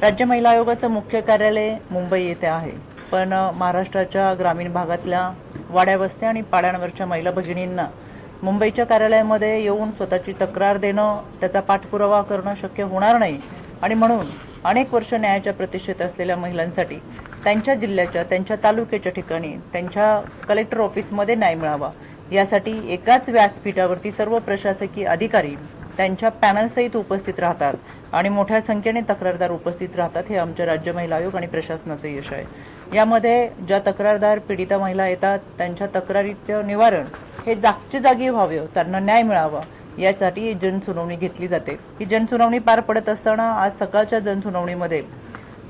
राज्य महिला आयोगाचं मुख्य कार्यालय मुंबई येथे आहे. पण महाराष्ट्राच्या ग्रामीण भागातल्या वाड्या वस्त्या आणि पाड्यांवरच्या महिला भगिनींना मुंबईच्या कार्यालयामध्ये येऊन स्वतःची तक्रार देणं त्याचा पाठपुरावा करणं शक्य होणार नाही. आणि म्हणून अनेक वर्ष न्यायाच्या प्रतिष्ठेत असलेल्या महिलांसाठी त्यांच्या जिल्ह्याच्या त्यांच्या तालुक्याच्या ठिकाणी त्यांच्या कलेक्टर ऑफिसमध्ये न्याय मिळावा. यासाठी एकाच व्यासपीठावरती सर्व प्रशासकीय अधिकारी त्यांच्या पॅनलसहित उपस्थित राहतात आणि मोठ्या संख्येने तक्रारदार उपस्थित राहतात हे आमच्या राज्य महिला आयोग आणि प्रशासनाचं यश आहे. यामध्ये ज्या तक्रारदार पीडिता महिला येतात त्यांच्या तक्रारीचं निवारण हे जागच्या जागी व्हावे त्यांना न्याय मिळावा यासाठी ही जनसुनावणी घेतली जाते. ही जनसुनावणी पार पडत असताना आज सकाळच्या जनसुनावणीमध्ये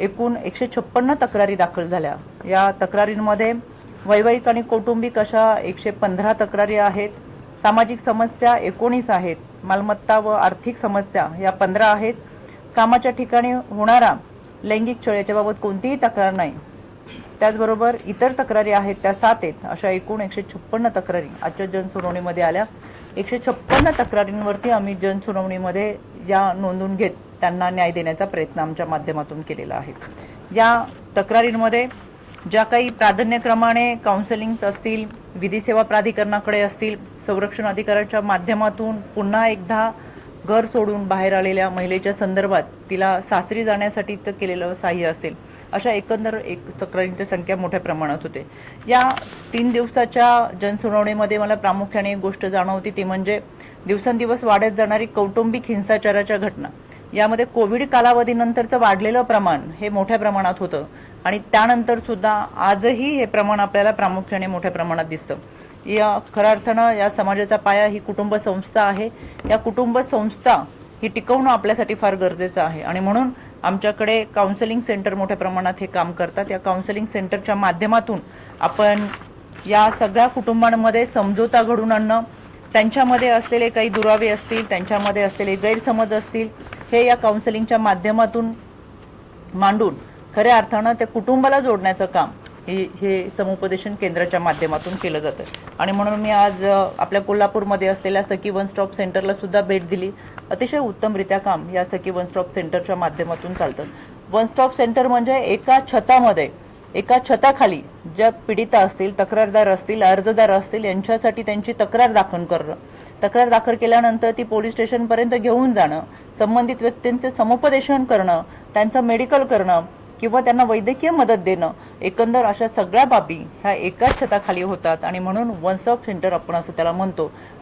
एकूण एकशे छप्पन्न तक्रारी दाखल झाल्या. या तक्रारींमध्ये वैवाहिक आणि कौटुंबिक अशा एकशे पंधरा तक्रारी आहेत. सामाजिक समस्या एकोणीस आहेत मालमत्ता व आर्थिक समस्या या पंधरा आहेत. कामाच्या ठिकाणी होणारा लैंगिक छळ याच्याबाबत कोणतीही तक्रार नाही. त्याचबरोबर इतर तक्रारी आहेत त्या सात आहेत अशा एकूण एकशे छप्पन्न तक्रारी आजच्या जनसुनावणीमध्ये आल्या. एकशे छप्पन्न तक्रारींवरती आम्ही जनसुनावणीमध्ये या नोंदून घेत त्यांना न्याय देण्याचा प्रयत्न आमच्या माध्यमातून केलेला आहे. या तक्रारींमध्ये ज्या काही प्राधान्यक्रमाने काउन्सिलिंग असतील विधी सेवा प्राधिकरणाकडे असतील संरक्षण अधिकाऱ्याच्या माध्यमातून पुन्हा एकदा घर सोडून बाहेर आलेल्या महिलेच्या संदर्भात तिला सासरी जाण्यासाठी केलेलं सहाय्य असेल. अशा एकंदर एक तक्रारींची संख्या मोठ्या प्रमाणात होते. या तीन दिवसाच्या जनसुनावणीमध्ये मला प्रामुख्याने एक गोष्ट जाणवती ती म्हणजे दिवसेंदिवस वाढत जाणारी कौटुंबिक हिंसाचाराच्या घटना. यामध्ये कोविड कालावधीनंतरचं वाढलेलं प्रमाण हे मोठ्या प्रमाणात होतं. आणि त्यानंतर सुद्धा आजही हे प्रमाण आपल्याला प्रामुख्याने मोठ्या प्रमाणात दिसतं. या खऱ्या अर्थानं या समाजाचा पाया ही कुटुंब संस्था आहे. या कुटुंब संस्था ही टिकवणं आपल्यासाठी फार गरजेचं आहे. आणि म्हणून आमच्याकडे काउन्सिलिंग सेंटर मोठ्या प्रमाणात हे काम करतात. या काउन्सिलिंग सेंटरच्या माध्यमातून आपण या सगळ्या कुटुंबांमध्ये समझोता घडून आणणं त्यांच्यामध्ये असलेले काही दुरावे असतील त्यांच्यामध्ये असलेले गैरसमज असतील हे या काउन्सिलिंगच्या माध्यमातून मांडून खऱ्या अर्थानं त्या कुटुंबाला जोडण्याचं काम हे हे समुपदेशन केंद्राच्या माध्यमातून केलं जातं. आणि म्हणून मी आज आपल्या कोल्हापूरमध्ये असलेल्या सखी वन स्टॉप सेंटरला सुद्धा भेट दिली. अतिशय उत्तमरित्या काम या सखी वन स्टॉप सेंटरच्या माध्यमातून चालतं. वन स्टॉप सेंटर म्हणजे एका छतामध्ये एका छताखाली ज्या पीडिता असतील तक्रारदार असतील अर्जदार असतील यांच्यासाठी त्यांची तक्रार दाखल करणं. तक्रार दाखल केल्यानंतर ती पोलीस स्टेशनपर्यंत घेऊन जाणं संबंधित व्यक्तींचे समुपदेशन करणं त्यांचं मेडिकल करणं किंवा त्यांना वैद्यकीय मदत देणं एकंदर अशा सगळ्या बाबी ह्या एकाच छताखाली होतात. आणि म्हणून वन स्टॉप सेंटर आपण असं त्याला म्हणतो.